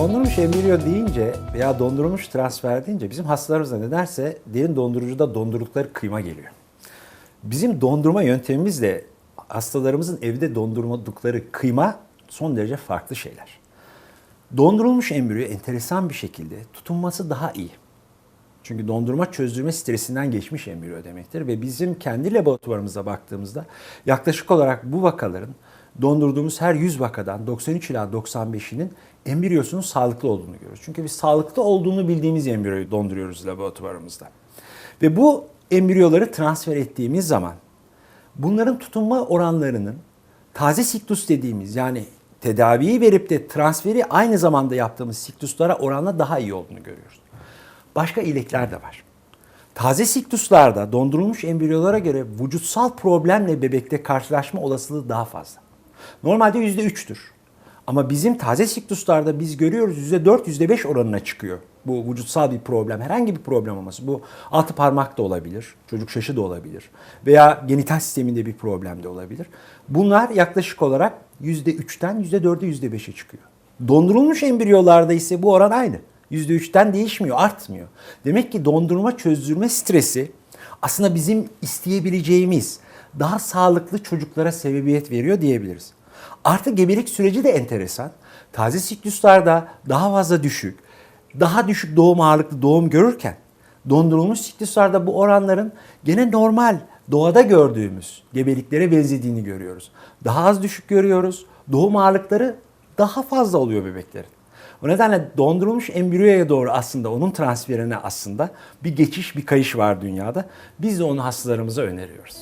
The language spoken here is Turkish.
Dondurulmuş embriyo deyince veya dondurulmuş transfer deyince bizim hastalarımızda nedense derin dondurucuda dondurdukları kıyma geliyor. Bizim dondurma yöntemimizle hastalarımızın evde dondurmadıkları kıyma son derece farklı şeyler. Dondurulmuş embriyo enteresan bir şekilde tutunması daha iyi. Çünkü dondurma çözdürme stresinden geçmiş embriyo demektir ve bizim kendi laboratuvarımıza baktığımızda yaklaşık olarak bu vakaların dondurduğumuz her 100 vakadan 93 ila 95'inin embriyosunun sağlıklı olduğunu görüyoruz. Çünkü biz sağlıklı olduğunu bildiğimiz embriyoyu donduruyoruz laboratuvarımızda. Ve bu embriyoları transfer ettiğimiz zaman bunların tutunma oranlarının taze siktus dediğimiz yani tedaviyi verip de transferi aynı zamanda yaptığımız siktuslara oranla daha iyi olduğunu görüyoruz. Başka iyilikler de var. Taze siktuslarda dondurulmuş embriyolara göre vücutsal problemle bebekte karşılaşma olasılığı daha fazla. Normalde %3'tür. Ama bizim taze siktuslarda biz görüyoruz %4, %5 oranına çıkıyor. Bu vücutsal bir problem, herhangi bir problem olması. Bu altı parmak da olabilir, çocuk şaşı da olabilir veya genital sisteminde bir problem de olabilir. Bunlar yaklaşık olarak %3'ten %4'e %5'e çıkıyor. Dondurulmuş embriyolarda ise bu oran aynı. %3'ten değişmiyor, artmıyor. Demek ki dondurma çözdürme stresi aslında bizim isteyebileceğimiz daha sağlıklı çocuklara sebebiyet veriyor diyebiliriz. Artı gebelik süreci de enteresan. Taze sikluslarda daha fazla düşük, daha düşük doğum ağırlıklı doğum görürken dondurulmuş sikluslarda bu oranların gene normal doğada gördüğümüz gebeliklere benzediğini görüyoruz. Daha az düşük görüyoruz. Doğum ağırlıkları daha fazla oluyor bebeklerin. O nedenle dondurulmuş embriyoya doğru aslında onun transferine aslında bir geçiş, bir kayış var dünyada. Biz de onu hastalarımıza öneriyoruz.